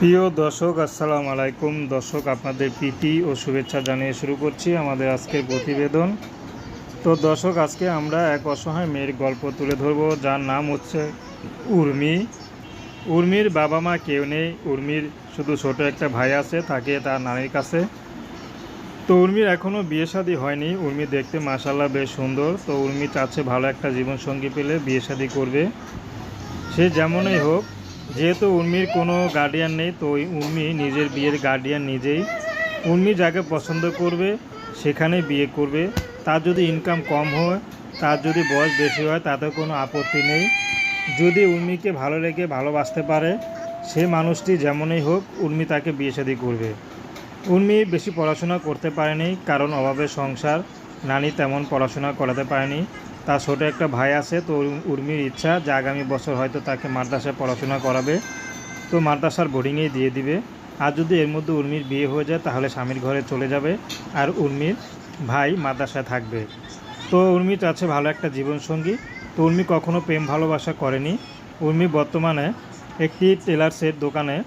প্রিয় দর্শক, আসসালামু আলাইকুম। দর্শক, আপনাদের প্রীতি ও শুভেচ্ছা জানিয়ে শুরু করছি আমাদের আজকের প্রতিবেদন। তো দর্শক, আজকে আমরা এক অসহায় মেয়ের গল্প তুলে ধরব, যার নাম হচ্ছে উর্মি। উর্মির বাবা মা কেউ নেই। উর্মির শুধু ছোট একটা ভাই আছে থাকে তার নানির কাছে। তো উর্মির এখনও বিয়ে শাদী হয়নি। উর্মি দেখতে মাসাল্লাহ বেশ সুন্দর। তো উর্মি চাচ্ছে ভালো একটা জীবনসঙ্গী পেলে বিয়ে শাদী করবে। সে যেমনই হোক যেহেতু উর্মির কোনো গার্ডিয়ান নেই, তো উর্মি নিজের বিয়ের গার্ডিয়ান নিজেই। উর্মি যাকে পছন্দ করবে সেখানে বিয়ে করবে। তার যদি ইনকাম কম হয়, তার যদি বয়স বেশি হয় তাতে কোনো আপত্তি নেই। যদি উর্মিকে ভালো লেগে ভালোবাসতে পারে, সে মানুষটি যেমনই হোক, উর্মি তাকে বিয়ে শাদী করবে। উর্মি বেশি পড়াশোনা করতে পারেনি, কারণ অভাবের সংসার। নানি তেমন পড়াশোনা করাতে পারেনি। তার ছোটো একটা ভাই আছে, তো উর- উর্মির ইচ্ছা যে আগামী বছর হয়তো তাকে মাদ্রাসায় পড়াশোনা করাবে। তো মাদ্রাসার বোর্ডিংয়েই দিয়ে দিবে। আর যদি এর মধ্যে উর্মির বিয়ে হয়ে যায়, তাহলে স্বামীর ঘরে চলে যাবে আর উর্মির ভাই মাদ্রাসায় থাকবে। তো উর্মি চাচ্ছে ভালো একটা জীবনসঙ্গী। তো উর্মি কখনও প্রেম ভালোবাসা করেনি। উর্মি বর্তমানে একটি টেলার্সের দোকানে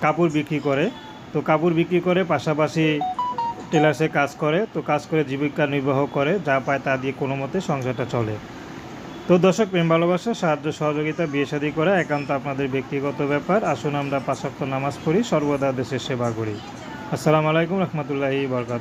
কাপড় বিক্রি করে। তো কাপড় বিক্রি করে পাশাপাশি টেলার্সে কাজ করে, তো কাজ করে জীবিকা নির্বাহ করে, যা পায় তা দিয়ে কোনো মতে সংসারটা চলে। তো দর্শক, প্রেম, ভালোবাসা, সাহায্য, সহযোগিতা, বিয়ে শাদী করা একান্ত আপনাদের ব্যক্তিগত ব্যাপার। আসুন আমরা পাশাক্ত নামাজ পড়ি, সর্বদা দেশের সেবা করি। আসসালামু আলাইকুম রহমতুল্লাহি বরকাত